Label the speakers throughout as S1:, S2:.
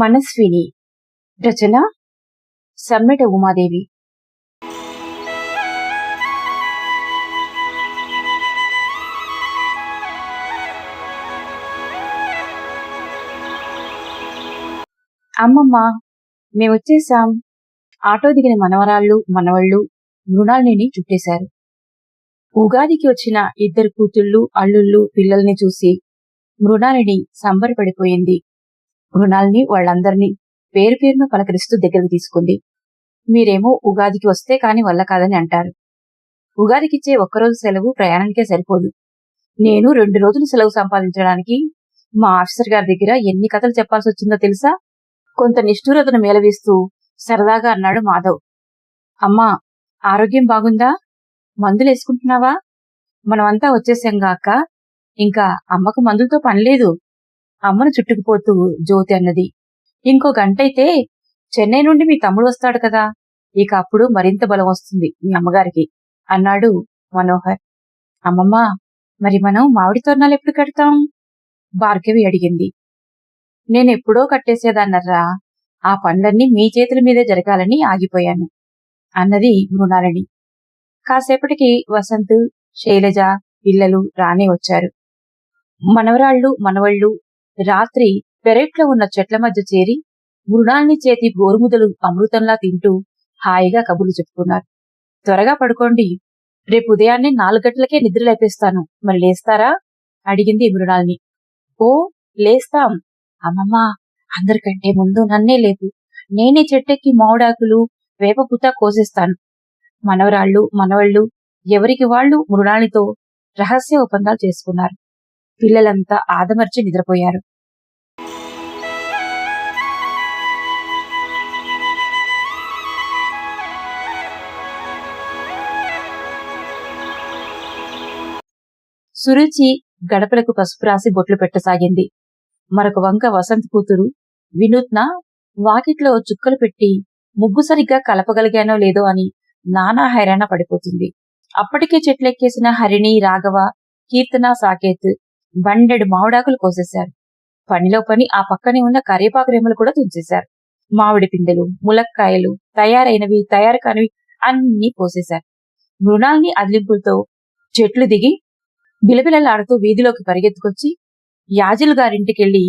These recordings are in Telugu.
S1: మనస్విని. రచన సమ్మెట ఉమాదేవి. అమ్మమ్మ మేమొచ్చేసాం. ఆటో దిగిన మనవరాళ్ళు మనవళ్ళు మృణాలిని చుట్టేశారు. ఉగాదికి వచ్చిన ఇద్దరు కూతుళ్ళు అల్లుళ్ళు పిల్లల్ని చూసి మృణాలిని సంబరపడిపోయింది. మృణాల్ని వాళ్ళందరినీ పేరు పేరును పలకరిస్తూ దగ్గరకు తీసుకుంది. మీరేమో ఉగాదికి వస్తే కాని వల్ల కాదని అంటారు. ఉగాదికిచ్చే ఒక్కరోజు సెలవు ప్రయాణానికే సరిపోదు. నేను రెండు రోజులు సెలవు సంపాదించడానికి మా ఆఫీసర్ గారి దగ్గర ఎన్ని కథలు చెప్పాల్సి వచ్చిందో తెలుసా? కొంత నిష్ఠూరతను మేలవేస్తూ సరదాగా అన్నాడు మాధవ్. అమ్మా ఆరోగ్యం బాగుందా? మందులు వేసుకుంటున్నావా మనమంతా వచ్చేసాం గాక. ఇంకా అమ్మకు మందులతో పనిలేదు అమ్మను చుట్టుకుపోతూ జ్యోతి అన్నది. ఇంకో గంటైతే చెన్నై నుండి మీ తమ్ముడు వస్తాడు కదా. ఇక అప్పుడు మరింత బలం వస్తుంది మీ అమ్మగారికి అన్నాడు మనోహర్. అమ్మమ్మ మరి మనం మామిడి తోరణాలు ఎప్పుడు కడతాం? భార్గవి అడిగింది. నేనెప్పుడో కట్టేసేదన్నర్రా. ఆ పనులన్నీ మీ చేతుల మీదే జరగాలని ఆగిపోయాను అన్నది మృణాలని. కాసేపటికి వసంత్ శైలజ పిల్లలు రానే వచ్చారు. మనవరాళ్ళు మనవళ్ళు రాత్రి పెరట్లో ఉన్న చెట్ల మధ్య చేరి మృణాల్ని చేతి గోరుముదలు అమృతంలా తింటూ హాయిగా కబుర్లు చెప్పుకున్నారు. త్వరగా పడుకోండి. రేపు ఉదయాన్నే నాలుగు గంటలకే నిద్ర లేపేస్తాను. మరి లేస్తారా? అడిగింది మృణాల్ని. ఓ లేస్తాం. అమ్మమ్మ అందరికంటే ముందు నన్నే లేపు. నేనే చెట్టెక్కి మామిడాకులు వేపపుత కోసేస్తాను. మనవరాళ్ళు మనవళ్ళు ఎవరికి వాళ్ళు మృణాళితో రహస్య ఒప్పందాలు చేసుకున్నారు. పిల్లలంతా ఆదమర్చి నిద్రపోయారు. సురుచి గడపలకు పసుపు రాసి బొట్లు పెట్టసాగింది. మరొక వంక వసంత్ కూతురు వినూత్న వాకిట్లో చుక్కలు పెట్టి ముగ్గు సరిగ్గా కలపగలిగానో లేదో అని నానా హైరాణ పడిపోతుంది. అప్పటికే చెట్లెక్కేసిన హరిణి రాఘవ కీర్తన సాకేత్ బండెడు మామిడాకులు కోసేశారు. పనిలో పని ఆ పక్కనే ఉన్న కరివేపాకు రెమ్మలు కూడా తుంచేశారు. మామిడి పిందెలు ములక్కాయలు తయారైనవి తయారు కానివి అన్ని కోసేశారు. మృణాల్ని అదిలింపులతో చెట్లు దిగి బిలబిలలాడుతూ వీధిలోకి పరిగెత్తుకొచ్చి యాజులు గారింటికెళ్ళి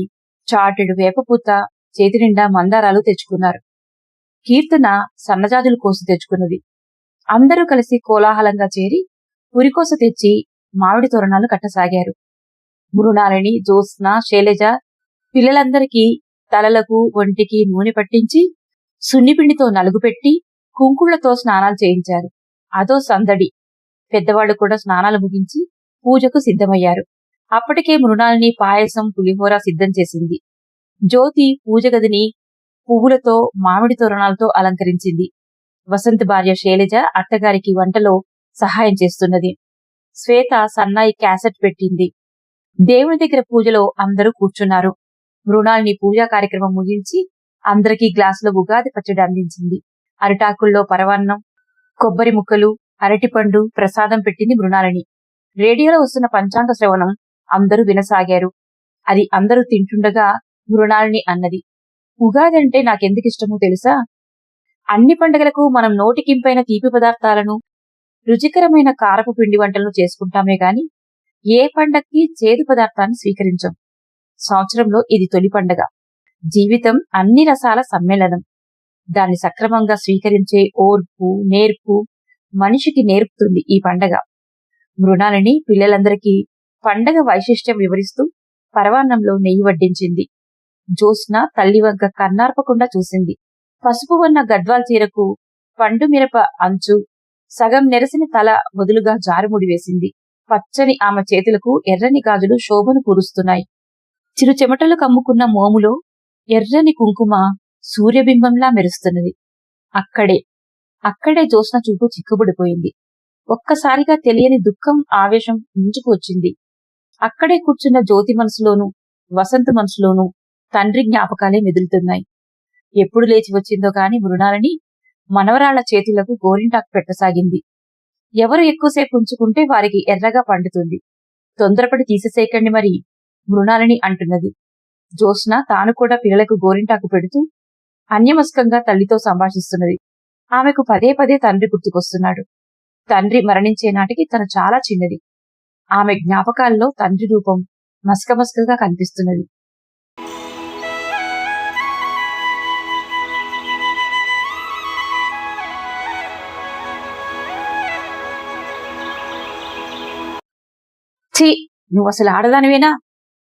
S1: చాటెడు వేపపూత చేతి నిండా మందారాలు తెచ్చుకున్నారు. కీర్తన సన్నజాజులు కోసి తెచ్చుకున్నది. అందరూ కలిసి కోలాహలంగా చేరి పురికోస తెచ్చి మామిడి తోరణాలు కట్టసాగారు. మృణాలిని జ్యోత్స్న శైలజ పిల్లలందరికీ తలలకు ఒంటికి నూనె పట్టించి సున్నిపిండితో నలుగుపెట్టి కుంకుళ్ళతో స్నానాలు చేయించారు. అదో సందడి. పెద్దవాళ్ళు కూడా స్నానాలు ముగించి పూజకు సిద్ధమయ్యారు. అప్పటికే మృణాలిని పాయసం పులిహోర సిద్ధం చేసింది. జ్యోతి పూజ గదిని పువ్వులతో మామిడి తోరణాలతో అలంకరించింది. వసంత్ భార్య శైలజ అత్తగారికి వంటలో సహాయం చేస్తున్నది. శ్వేత సన్నాయి క్యాసెట్ పెట్టింది. దేవుని దగ్గర పూజలో అందరూ కూర్చున్నారు. మృణాల్ని పూజా కార్యక్రమం ముగించి అందరికీ గ్లాసులో ఉగాది పచ్చడి అందించింది. అరిటాకుల్లో పరవాన్నం కొబ్బరి ముక్కలు అరటిపండు ప్రసాదం పెట్టింది మృణాలిని. రేడియోలో వస్తున్న పంచాంగ శ్రవణం అందరూ వినసాగారు. అది అందరూ తింటుండగా మృణాలిని అన్నది. ఉగాది అంటే నాకెందుకిష్టమో తెలుసా? అన్ని పండుగలకు మనం నోటికింపైన తీపి పదార్థాలను రుచికరమైన కారపు పిండి వంటలను చేసుకుంటామే గాని ఏ పండక్కి చేదు పదార్థాన్ని స్వీకరించం. సంవత్సరంలో ఇది తొలి పండగ. జీవితం అన్ని రసాల సమ్మేళనం. దాన్ని సక్రమంగా స్వీకరించే ఓర్పు నేర్పు మనిషికి నేర్పుతుంది ఈ పండగ. మృణాలని పిల్లలందరికీ పండగ వైశిష్ట్యం వివరిస్తూ పరవాన్నంలో నెయ్యి వడ్డించింది. జ్యోత్స్న తల్లివంక కన్నార్పకుండా చూసింది. పసుపు ఉన్న గద్వాల్ చీరకు పండు మిరప అంచు సగం నెరసిన తల వదులుగా జారుముడి వేసింది. పచ్చని ఆమె చేతులకు ఎర్రని గాజులు శోభను కురుస్తున్నాయి చిరు చెమటలు కమ్ముకున్న మోములో ఎర్రని కుంకుమ సూర్యబింబంలా మెరుస్తున్నది. అక్కడే అక్కడే జ్యోత్స్న చూపు చిక్కుబడిపోయింది. ఒక్కసారిగా తెలియని దుఃఖం ఆవేశం ముంచుకు వచ్చింది. అక్కడే కూర్చున్న జ్యోతి మనసులోనూ వసంత మనసులోనూ తండ్రి జ్ఞాపకాలే మెదులుతున్నాయి. ఎప్పుడు లేచి వచ్చిందో గాని మృణాలని మనవరాళ్ళ చేతులకు గోరింటాకు పెట్టసాగింది. ఎవరు ఎక్కువసేపు ఉంచుకుంటే వారికి ఎర్రగా పండుతుంది. తొందరపడి తీసేసేయకండి మరి మృణాలని అంటున్నది. జ్యోత్స్న తాను కూడా పిల్లలకు గోరింటాకు పెడుతూ అన్యమస్కంగా తల్లితో సంభాషిస్తున్నది. ఆమెకు పదే పదే తండ్రి గుర్తుకొస్తున్నాడు. తండ్రి మరణించే నాటికి తను చాలా చిన్నది. ఆమె జ్ఞాపకాల్లో తండ్రి రూపం మస్కమస్కగా కనిపిస్తున్నది. ఛీ నువ్వు అసలు ఆడదానివేనా?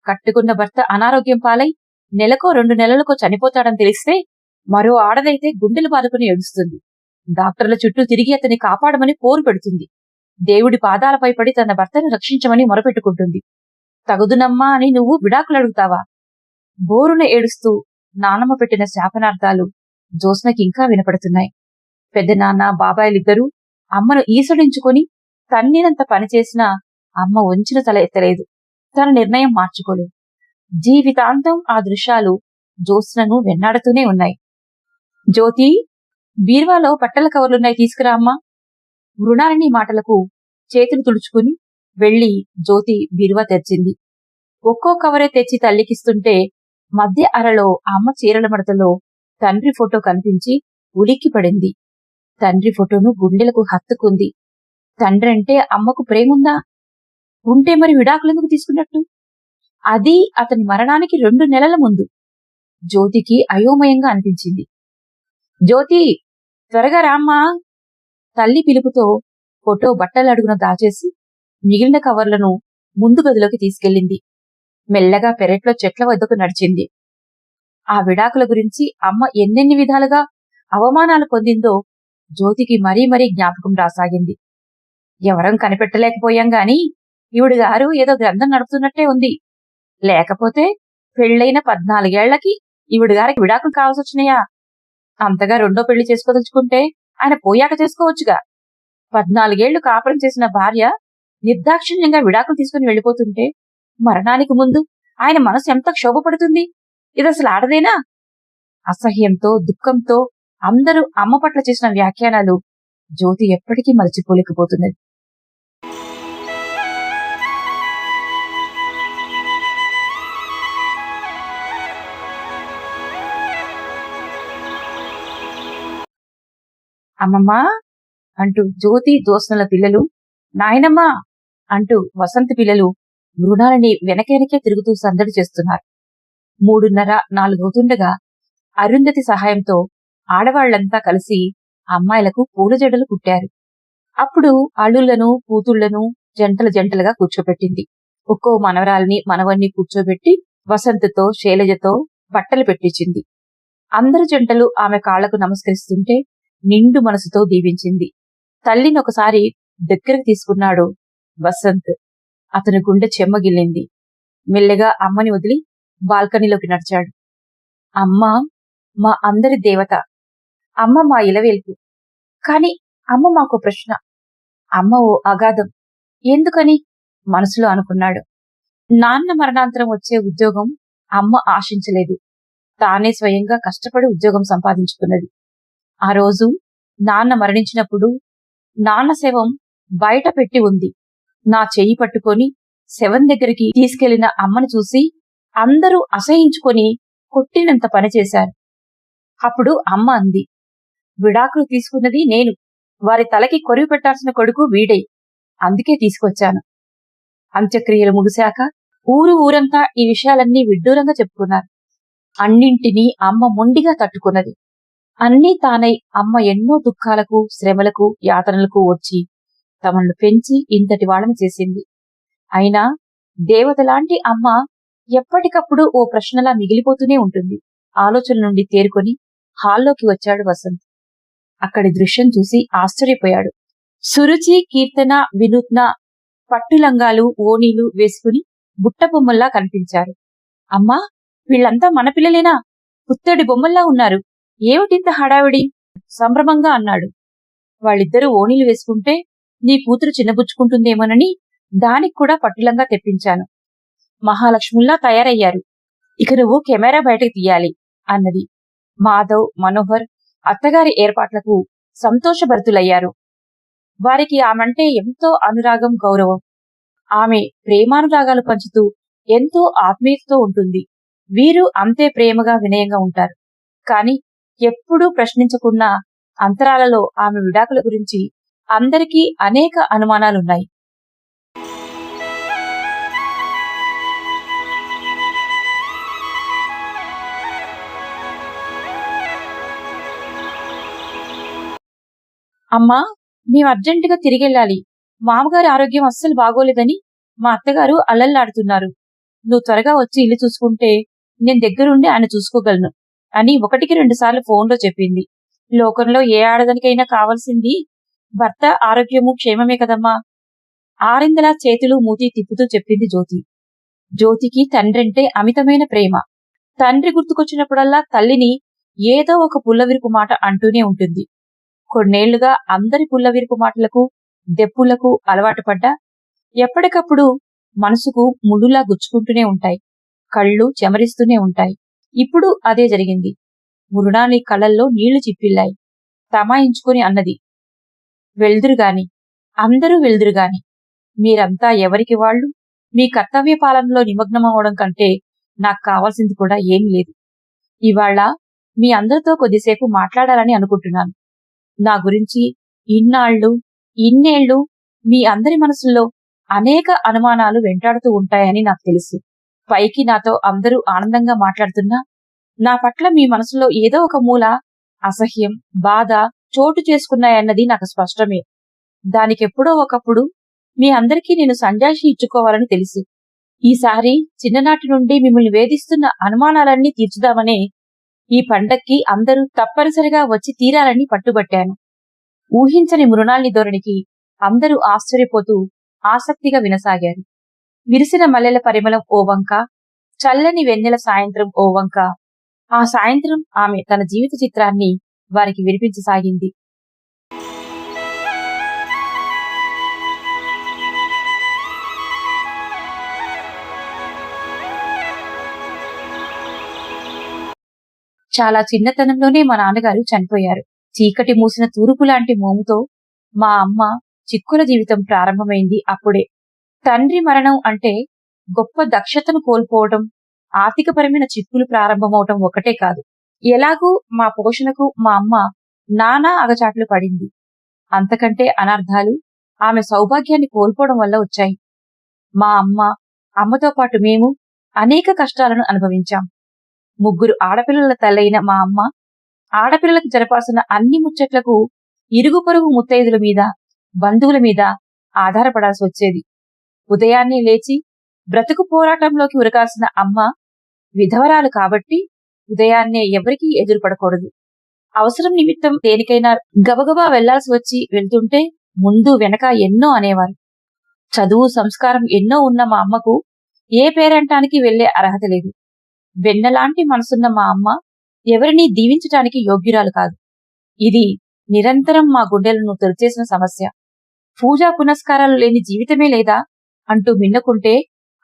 S1: కట్టుకున్న భర్త అనారోగ్యం పాలై నెలకో రెండు నెలలకో చనిపోతాడని తెలిస్తే మరో ఆడదైతే గుండెలు బాదుకుని ఏడుస్తుంది. డాక్టర్ల చుట్టూ తిరిగి అతన్ని కాపాడమని పోరు పెడుతుంది. దేవుడి పాదాలపై పడి తన భర్తను రక్షించమని మొరపెట్టుకుంటుంది. తగుదునమ్మా అని నువ్వు విడాకులు అడుగుతావా? బోరున ఏడుస్తూ నానమ్మ పెట్టిన శాపనార్థాలు జ్యోత్స్నకి ఇంకా వినపడుతున్నాయి. పెద్ద నాన్న బాబాయిలిద్దరూ అమ్మను ఈసడించుకొని తన్నినంత పనిచేసినా అమ్మ వంచిన తల ఎత్తలేదు. తన నిర్ణయం మార్చుకోలేదు. జీవితాంతం ఆ దృశ్యాలు జ్యోత్స్నను వెన్నాడుతూనే ఉన్నాయి. జ్యోతి బీర్వాలో బట్టల కవర్లున్నాయి తీసుకురా అమ్మా. మృణాలని మాటలకు చేతులు తుడుచుకుని వెళ్ళి జ్యోతి బీరువా తెరిచింది. ఒక్కో కవరే తెచ్చి తల్లికిస్తుంటే మధ్య అరలో అమ్మ చీరల మడతలో తండ్రి ఫోటో కనిపించి ఉలిక్కి పడింది. తండ్రి ఫోటోను గుండెలకు హత్తుకుంది. తండ్రి అంటే అమ్మకు ప్రేముందా? ఉంటే మరి విడాకులెందుకు తీసుకున్నట్టు? అది అతని మరణానికి రెండు నెలల ముందు జ్యోతికి అయోమయంగా అనిపించింది. జ్యోతి త్వరగా రామ్మా. తల్లి పిలుపుతో ఫోటో బట్టలు అడుగున దాచేసి మిగిలిన కవర్లను ముందు గదిలోకి తీసుకెళ్ళింది. మెల్లగా పెరట్లో చెట్ల వద్దకు నడిచింది. ఆ విడాకుల గురించి అమ్మ ఎన్నెన్ని విధాలుగా అవమానాలు పొందిందో జ్యోతికి మరీ మరీ జ్ఞాపకం రాసాగింది. ఎవరం కనిపెట్టలేకపోయాం గాని ఈవిడ గారు ఏదో గ్రంథం నడుపుతున్నట్టే ఉంది. లేకపోతే పెళ్ళైన పద్నాలుగేళ్ళకి ఈవిడ గారికి విడాకులు కావాల్సి వచ్చినాయా అంతగా రెండో పెళ్ళి చేసుకోదలుచుకుంటే ఆయన పోయాక చేసుకోవచ్చుగా. పద్నాలుగేళ్ళు కాపురం చేసిన భార్య నిర్దాక్షిణ్యంగా విడాకులు తీసుకుని వెళ్ళిపోతుంటే మరణానికి ముందు ఆయన మనసు ఎంత క్షోభపడుతుంది? ఇది అసలు ఆడదేనా? అసహ్యంతో దుఃఖంతో అందరూ అమ్మ పట్ల చేసిన వ్యాఖ్యానాలు జ్యోతి ఎప్పటికీ మరచిపోలేకపోతున్నది అమ్మమ్మా అంటూ జ్యోతి జ్యోత్స్నల పిల్లలు నాయనమ్మా అంటూ వసంత పిల్లలు మృణాలని వెనకెనకే తిరుగుతూ సందడి చేస్తున్నారు. మూడున్నర నాలుగవుతుండగా అరుంధతి సహాయంతో ఆడవాళ్ళంతా కలిసి అమ్మాయిలకు పూల జడలు కుట్టారు. అప్పుడు అల్లుళ్ళను కూతుళ్ళను జంటల జంటలుగా కూర్చోబెట్టింది ఒక్కో మనవరాల్ని మనవన్ని కూర్చోబెట్టి వసంతతో శైలజతో బట్టలు పెట్టించింది. అందరు జంటలు ఆమె కాళ్ళకు నమస్కరిస్తుంటే నిండు మనసుతో దీవించింది. తల్లిని ఒకసారి దగ్గరకు తీసుకున్నాడు వసంత్. అతని గుండె చెమ్మగిల్లింది. మెల్లగా అమ్మని వదిలి బాల్కనీలోకి నడిచాడు. అమ్మ మా అందరి దేవత. అమ్మ మా ఇలవేల్పు. కాని అమ్మ మాకు ప్రశ్న. అమ్మ ఓ అగాధం. ఎందుకని? మనసులో అనుకున్నాడు. నాన్న మరణాంతరం వచ్చే ఉద్యోగం అమ్మ ఆశించలేదు. తానే స్వయంగా కష్టపడి ఉద్యోగం సంపాదించుకున్నది. ఆ రోజు నాన్న మరణించినప్పుడు నాన్న శవం బయట పెట్టి ఉంది. నా చెయ్యి పట్టుకొని శవం దగ్గరికి తీసుకెళ్ళిన అమ్మను చూసి అందరూ అసహించుకొని కొట్టినంత పని చేశారు. అప్పుడు అమ్మ అంది విడాకులు తీసుకున్నది నేను. వారి తలకి కొరివి పెట్టాల్సిన కొడుకు వీడే. అందుకే తీసుకొచ్చాను. అంత్యక్రియలు ముగిశాక ఊరు ఊరంతా ఈ విషయాలన్నీ విడ్డూరంగా చెప్పుకున్నారు. అన్నింటినీ అమ్మ మొండిగా తట్టుకున్నది. అన్నీ తానై అమ్మ ఎన్నో దుఃఖాలకు శ్రమలకు యాతనలకు వచ్చి తమను పెంచి ఇంతటి వాళ్ళని చేసింది. అయినా దేవతలాంటి అమ్మ ఎప్పటికప్పుడు ఓ ప్రశ్నలా మిగిలిపోతూనే ఉంటుంది. ఆలోచన నుండి తేరుకొని హాల్లోకి వచ్చాడు వసంత్. అక్కడి దృశ్యం చూసి ఆశ్చర్యపోయాడు. సురుచి కీర్తన వినూత్న పట్టులంగాలు ఓణీలు వేసుకుని బుట్ట బొమ్మల్లా కనిపించారు. అమ్మా వీళ్ళంతా మన పిల్లలేనా? పుత్తడి బొమ్మల్లా ఉన్నారు. ఏమిటింత హడావిడి? సంభ్రమంగా అన్నాడు. వాళ్ళిద్దరూ ఓణీలు వేసుకుంటే నీ కూతురు చిన్నబుచ్చుకుంటుందేమోనని దానికి కూడా పట్టులంగా తెప్పించాను. మహాలక్ష్ముల్లా తయారయ్యారు. ఇక నువ్వు కెమెరా బయటకు తీయాలి అన్నది. మాధవ్ మనోహర్ అత్తగారి ఏర్పాట్లకు సంతోషభరితులయ్యారు. వారికి ఆమంటే ఎంతో అనురాగం గౌరవం. ఆమె ప్రేమానురాగాలు పంచుతూ ఎంతో ఆత్మీయతతో ఉంటుంది. వీరు అంతే ప్రేమగా వినయంగా ఉంటారు. కాని ఎప్పుడూ ప్రశ్నించకున్న అంతరాలలో ఆమె విడాకుల గురించి అందరికీ అనేక అనుమానాలున్నాయి. అమ్మా మేము అర్జెంటుగా తిరిగెళ్ళాలి. మామగారి ఆరోగ్యం అస్సలు బాగోలేదని మా అత్తగారు అల్లల్లాడుతున్నారు. నువ్వు త్వరగా వచ్చి ఇల్లు చూసుకుంటే నేను దగ్గరుండి ఆయన చూసుకోగలను. అని ఒకటికి రెండు సార్లు ఫోన్లో చెప్పింది. లోకంలో ఏ ఆడదానికైనా కావాల్సింది భర్త ఆరోగ్యము క్షేమమే కదమ్మా. ఆరిందల చేతులు మూతి తిప్పుతూ చెప్పింది జ్యోతి. జ్యోతికి తండ్రంటే అమితమైన ప్రేమ. తండ్రి గుర్తుకొచ్చినప్పుడల్లా తల్లిని ఏదో ఒక పుల్లవిరుపు మాట అంటూనే ఉంటుంది. కొన్నేళ్ళుగా అందరి పుల్లవిరుపు మాటలకు దెప్పులకు అలవాటు పడ్డా ఎప్పటికప్పుడు మనసుకు ముళ్ళులా గుచ్చుకుంటూనే ఉంటాయి. కళ్ళు చెమరిస్తూనే ఉంటాయి. ఇప్పుడు అదే జరిగింది. మృణాలి కళ్ళల్లో నీళ్ళు చిప్పిల్లాయి. తమాయించుకుని అన్నది. వెళ్దురుగాని అందరూ వెళ్దురుగాని మీరంతా ఎవరికి వాళ్ళు? మీ కర్తవ్య పాలనలో నిమగ్నమవడం కంటే నాకు కావాల్సింది కూడా ఏం లేదు. ఇవాళ మీ అందరితో కొద్దిసేపు మాట్లాడాలని అనుకుంటున్నాను. నా గురించి ఇన్నాళ్ళు ఇన్నేళ్ళు మీ అందరి మనసుల్లో అనేక అనుమానాలు వెంటాడుతూ ఉంటాయని నాకు తెలుసు. పైకి నాతో అందరూ ఆనందంగా మాట్లాడుతున్నా నా పట్ల మీ మనసులో ఏదో ఒక మూల అసహ్యం బాధ చోటు చేసుకున్నాయన్నది నాకు స్పష్టమే. దానికెప్పుడో ఒకప్పుడు మీ అందరికీ నేను సంజాయిషి ఇచ్చుకోవాలని తెలుసు ఈసారి చిన్ననాటి నుండి మిమ్మల్ని వేధిస్తున్న అనుమానాలన్నీ తీర్చుదామనే ఈ పండక్కి అందరూ తప్పనిసరిగా వచ్చి తీరాలని పట్టుబట్టాను. ఊహించని మృణాల్ని ధోరణికి అందరూ ఆశ్చర్యపోతూ ఆసక్తిగా వినసాగారు. విరిసిన మల్లెల పరిమళం ఓ వంక చల్లని వెన్నెల సాయంత్రం ఓ వంక. ఆ సాయంత్రం ఆమె తన జీవిత చిత్రాన్ని వారికి వినిపించసాగింది. చాలా చిన్నతనంలోనే మా నాన్నగారు చనిపోయారు. చీకటి మూసిన తూర్పు లాంటి మోముతో మా అమ్మ చిక్కుల జీవితం ప్రారంభమైంది అప్పుడే. తండ్రి మరణం అంటే గొప్ప దక్షతను కోల్పోవటం ఆర్థికపరమైన చిక్కులు ప్రారంభమవటం ఒకటే కాదు. ఎలాగూ మా పోషణకు మా అమ్మ నానా అగచాట్లు పడింది. అంతకంటే అనర్ధాలు ఆమె సౌభాగ్యాన్ని కోల్పోవడం వల్ల వచ్చాయి. మా అమ్మ అమ్మతో పాటు మేము అనేక కష్టాలను అనుభవించాం. ముగ్గురు ఆడపిల్లల తల్లైన మా అమ్మ ఆడపిల్లలకు జరపాల్సిన అన్ని ముచ్చట్లకు ఇరుగు పొరుగు ముత్తైదుల మీద బంధువుల మీద ఆధారపడాల్సి వచ్చేది. ఉదయాన్నే లేచి బ్రతుకు పోరాటంలోకి ఉరకాల్సిన అమ్మ విధవరాలు కాబట్టి ఉదయాన్నే ఎవరికీ ఎదురుపడకూడదు. అవసరం నిమిత్తం దేనికైనా గబగబా వెళ్ళాల్సి వచ్చి వెళ్తుంటే ముందు వెనక ఎన్నో అనేవారు. చదువు సంస్కారం ఎన్నో ఉన్న మా అమ్మకు ఏ పేరంటానికి వెళ్ళే అర్హత లేదు. వెన్నలాంటి మనసున్న మా అమ్మ ఎవరినీ దీవించటానికి యోగ్యురాలు కాదు. ఇది నిరంతరం మా గుండెలను తొలిచేసిన సమస్య. పూజా పునస్కారాలు లేని జీవితమే లేదా? అంటూ మిన్నకుంటే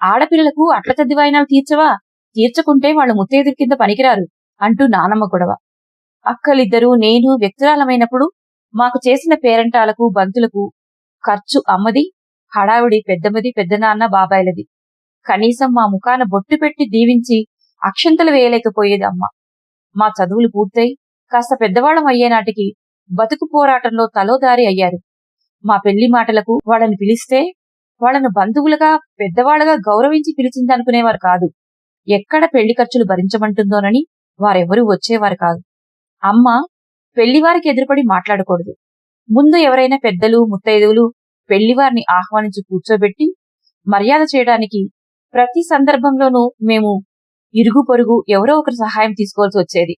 S1: ఆడపిల్లలకు అట్ల తద్ది తీర్చవా? తీర్చకుంటే వాళ్ళు ముత్తైదుల కింద పనికిరారు అంటూ నానమ్మ గొడవ. అక్కలిద్దరూ నేను వ్యక్తురాలమైనప్పుడు మాకు చేసిన పేరంటాలకు బంతులకు ఖర్చు అమ్మది హడావిడి పెద్దమ్మది పెద్దనాన్న బాబాయిలది. కనీసం మా ముఖాన బొట్టు పెట్టి దీవించి అక్షంతలు వేయలేకపోయేది అమ్మ మా చదువులు పూర్తయి కాస్త పెద్దవాళ్ళం అయ్యే నాటికి బతుకు పోరాటంలో తలోదారి అయ్యారు. మా పెళ్ళి మాటలకు వాళ్ళని పిలిస్తే వాళ్ళను బంధువులుగా పెద్దవాళ్ళగా గౌరవించి పిలిచిందనుకునేవారు కాదు. ఎక్కడ పెళ్ళి ఖర్చులు భరించమంటుందోనని వారెవరూ వచ్చేవారు కాదు. అమ్మ పెళ్ళివారికి ఎదురుపడి మాట్లాడకూడదు. ముందు ఎవరైనా పెద్దలు ముత్తైదువులు పెళ్ళివారిని ఆహ్వానించి కూర్చోబెట్టి మర్యాద చేయడానికి ప్రతి సందర్భంలోనూ మేము ఇరుగు పొరుగు ఎవరో ఒకరి సహాయం తీసుకోవాల్సి వచ్చేది.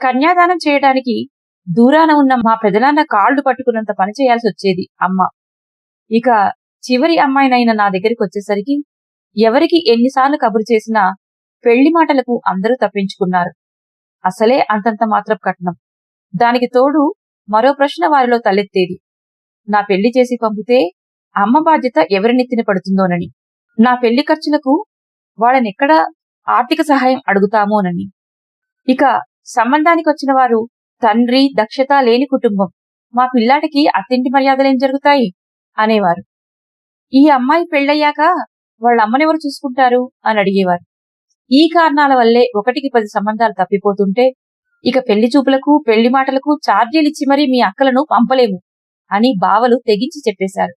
S1: కన్యాదానం చేయడానికి దూరాన ఉన్న మా పెదనాన్న కాళ్ళు పట్టుకున్నంత పని చేయాల్సి వచ్చేది అమ్మ. ఇక చివరి అమ్మాయినైన నా దగ్గరికి వచ్చేసరికి ఎవరికి ఎన్నిసార్లు కబురు చేసినా పెళ్ళి మాటలకు అందరూ తప్పించుకున్నారు. అసలే అంతంత మాత్రం కట్నం దానికి తోడు మరో ప్రశ్న వారిలో తలెత్తేది. నా పెళ్ళి చేసి పంపితే అమ్మ బాధ్యత ఎవరి నెత్తిన పడుతుందోనని. నా పెళ్ళి ఖర్చులకు వాళ్ళనెక్కడ ఆర్థిక సహాయం అడుగుతామోనని. ఇక సంబంధానికి వచ్చిన వారు తండ్రి దక్షత లేని కుటుంబం. మా పిల్లాటికి అత్తింటి మర్యాదలేం జరుగుతాయి? అనేవారు. ఈ అమ్మాయి పెళ్ళయ్యాక వాళ్ళ అమ్మనెవరు చూసుకుంటారు? అని అడిగేవారు. ఈ కారణాల వల్లే ఒకటికి పది సంబంధాలు తప్పిపోతుంటే ఇక పెళ్ళి చూపులకు పెళ్ళి మాటలకు ఛార్జీలిచ్చి మరీ మీ అక్కలను పంపలేము అని బావలు తెగించి చెప్పేశారు.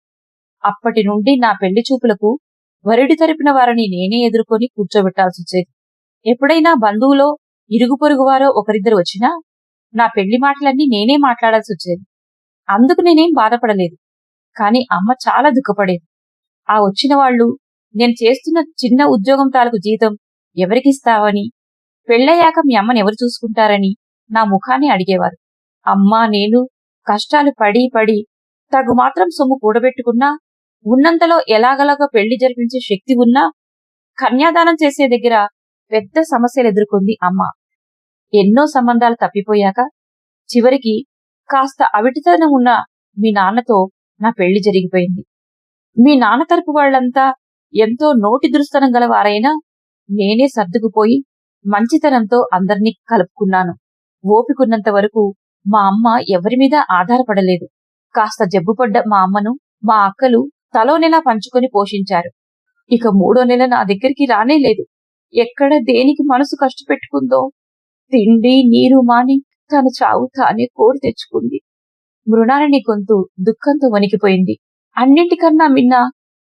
S1: అప్పటి నుండి నా పెళ్ళి చూపులకు వరుడి తరపున వారిని నేనే ఎదుర్కొని కూర్చోబెట్టాల్సి వచ్చేది. ఎప్పుడైనా బంధువులో ఇరుగు పొరుగు వారో ఒకరిద్దరు వచ్చినా నా పెళ్ళి మాటలన్నీ నేనే మాట్లాడాల్సి వచ్చేది. అందుకు నేనేం బాధపడలేదు. కాని అమ్మ చాలా దుఃఖపడేది. ఆ వచ్చిన వాళ్ళు నేను చేస్తున్న చిన్న ఉద్యోగం తాలకు జీతం ఎవరికిస్తావని? పెళ్ళయ్యాక మీ అమ్మని ఎవరు చూసుకుంటారని? నా ముఖాన్ని అడిగేవారు. అమ్మా నేను కష్టాలు పడి పడి తగు మాత్రం సొమ్ము కూడబెట్టుకున్నా ఉన్నంతలో ఎలాగలాగా పెళ్ళి జరిపించే శక్తి ఉన్నా కన్యాదానం చేసే దగ్గర పెద్ద సమస్యలు ఎదుర్కొంది అమ్మ. ఎన్నో సంబంధాలు తప్పిపోయాక చివరికి కాస్త అవిటితనం ఉన్న మీ నాన్నతో నా పెళ్ళి జరిగిపోయింది. మీ నాన్న తరపు వాళ్ళంతా ఎంతో నోటి దురుస్తనం గలవారైనా నేనే సర్దుకుపోయి మంచితనంతో అందర్నీ కలుపుకున్నాను. ఓపికున్నంత వరకు మా అమ్మ ఎవరి మీద ఆధారపడలేదు. కాస్త జబ్బుపడ్డ మా అమ్మను మా అక్కలు తలో నెలా పంచుకొని పోషించారు. ఇక మూడో నెల నా దగ్గరికి రానే లేదు. ఎక్కడ దేనికి మనసు కష్టపెట్టుకుందో? తిండి నీరు మాని తన చావు తానే కోరి తెచ్చుకుంది. మృణాలని గొంతు దుఃఖంతో వణికిపోయింది. అన్నింటికన్నా మిన్న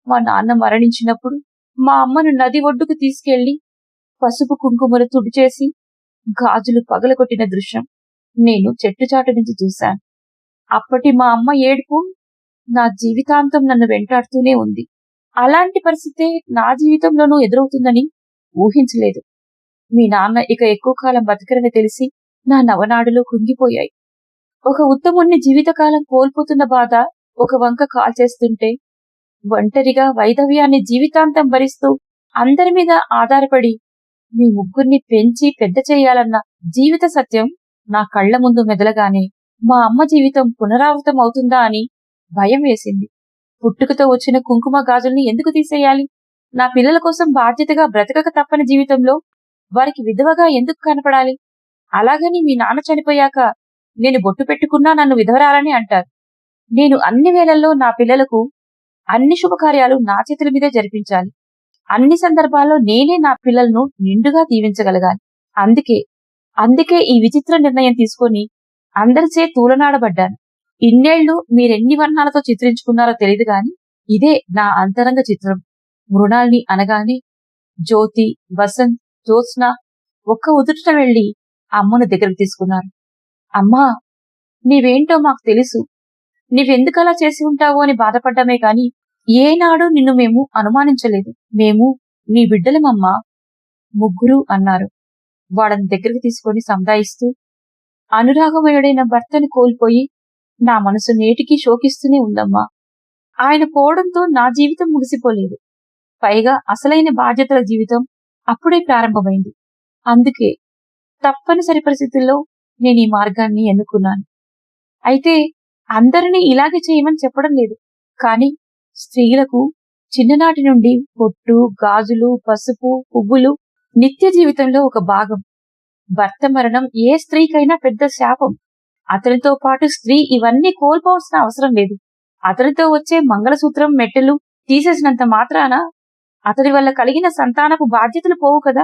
S1: మా నాన్న మరణించినప్పుడు మా అమ్మను నది ఒడ్డుకు తీసుకెళ్ళి పసుపు కుంకుమలు తుడిచేసి గాజులు పగలగొట్టిన దృశ్యం నేను చెట్టుచాటు నుంచి చూశాను. అప్పటి మా అమ్మ ఏడుపు నా జీవితాంతం నన్ను వెంటాడుతూనే ఉంది. అలాంటి పరిస్థితే నా జీవితంలోనూ ఎదురవుతుందని ఊహించలేదు. మీ నాన్న ఇక ఎక్కువ కాలం బతకరని తెలిసి నా నవనాడులో కుంగిపోయాయి. ఒక ఉత్తముణ్ణి జీవితకాలం కోల్పోతున్న బాధ ఒక వంక కాల్ చేస్తుంటే ఒంటరిగా వైధవ్యాన్ని జీవితాంతం భరిస్తూ అందరి మీద ఆధారపడి మీ ముగ్గురిని పెంచి పెద్ద చేయాలన్న జీవిత సత్యం నా కళ్ళ ముందు మెదలగానే మా అమ్మ జీవితం పునరావృతం అవుతుందా అని భయం వేసింది. పుట్టుకతో వచ్చిన కుంకుమ గాజుల్ని ఎందుకు తీసేయాలి? నా పిల్లల కోసం బాధ్యతగా బ్రతకక తప్పని జీవితంలో వారికి విధవగా ఎందుకు కనపడాలి? అలాగని మీ నాన్న చనిపోయాక నేను బొట్టు పెట్టుకున్నా నన్ను విధవరాలని అంటారు. నేను అన్ని వేళల్లో నా పిల్లలకు అన్ని శుభకార్యాలు నా చేతుల మీదే జరిపించాలి. అన్ని సందర్భాల్లో నేనే నా పిల్లలను నిండుగా దీవించగలగాలి. అందుకే అందుకే ఈ విచిత్ర నిర్ణయం తీసుకొని అందరిచే తూలనాడబడ్డాను. ఇన్నేళ్ళు మీరెన్ని వర్ణాలతో చిత్రించుకున్నారో తెలియదు గాని ఇదే నా అంతరంగ చిత్రం. మృణాల్ని అనగానే జ్యోతి వసంత్ జ్యోత్స్న ఒక్క ఉదుట వెళ్ళి అమ్మను దగ్గరకు తీసుకున్నారు. అమ్మా నీవేంటో మాకు తెలుసు. నీవెందుకలా చేసి ఉంటావు అని బాధపడ్డమే కాని ఏనాడు నిన్ను మేము అనుమానించలేదు. మేము నీ బిడ్డలమమ్మా ముగ్గురు అన్నారు. వాళ్ళని దగ్గరికి తీసుకొని సందాయిస్తూ అనురాగమయుడైన భర్తను కోల్పోయి నా మనసు నేటికి శోకిస్తూనే ఉందమ్మా. ఆయన పోవడంతో నా జీవితం ముగిసిపోలేదు. పైగా అసలైన బాధ్యతల జీవితం అప్పుడే ప్రారంభమైంది. అందుకే తప్పనిసరి పరిస్థితుల్లో నేను ఈ మార్గాన్ని ఎన్నుకున్నాను. అయితే అందరినీ ఇలాగే చేయమని చెప్పడం లేదు. కానీ స్త్రీలకు చిన్ననాటి నుండి పొట్టు గాజులు పసుపు పువ్వులు నిత్య జీవితంలో ఒక భాగం. భర్త మరణం ఏ స్త్రీకైనా పెద్ద శాపం. అతనితో పాటు స్త్రీ ఇవన్నీ కోల్పోవాల్సిన అవసరం లేదు. అతనితో వచ్చే మంగళసూత్రం మెట్టెలు తీసేసినంత మాత్రాన అతడి వల్ల కలిగిన సంతానపు బాధ్యతలు పోవు కదా.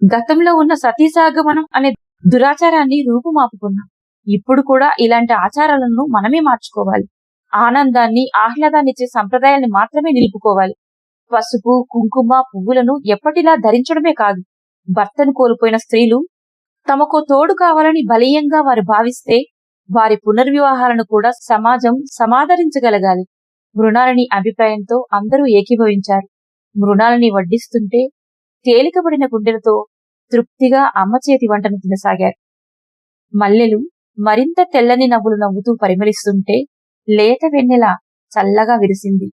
S1: గతంలో ఉన్న సతీసాగమనం అనే దురాచారాన్ని రూపుమాపుకున్నాం. ఇప్పుడు కూడా ఇలాంటి ఆచారాలను మనమే మార్చుకోవాలి. ఆనందాన్ని ఆహ్లాదాన్నిచ్చే సంప్రదాయాన్ని మాత్రమే నిలుపుకోవాలి. పసుపు కుంకుమ పువ్వులను ఎప్పటిలా ధరించడమే కాదు భర్తను కోల్పోయిన స్త్రీలు తమకు తోడు కావాలని బలీయంగా వారు భావిస్తే వారి పునర్వివాహాలను కూడా సమాజం సమాదరించగలగాలి. మృణాలని అభిప్రాయంతో అందరూ ఏకీభవించారు. మృణాలని వడ్డిస్తుంటే తేలికబడిన గుండెలతో తృప్తిగా అమ్మ చేతి వంటను తినసాగారు. మల్లెలు మరింత తెల్లని నవ్వులు నవ్వుతూ పరిమళిస్తుంటే లేత వెన్నెల చల్లగా విరిసింది.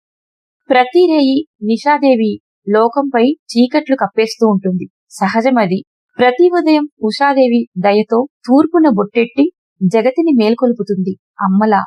S1: ప్రతి రేయి నిషాదేవి లోకంపై చీకట్లు కప్పేస్తూ ఉంటుంది. సహజమది. ప్రతి ఉదయం ఉషాదేవి దయతో తూర్పున బొట్టెట్టి జగతిని మేల్కొల్పుతుంది. అమ్మలా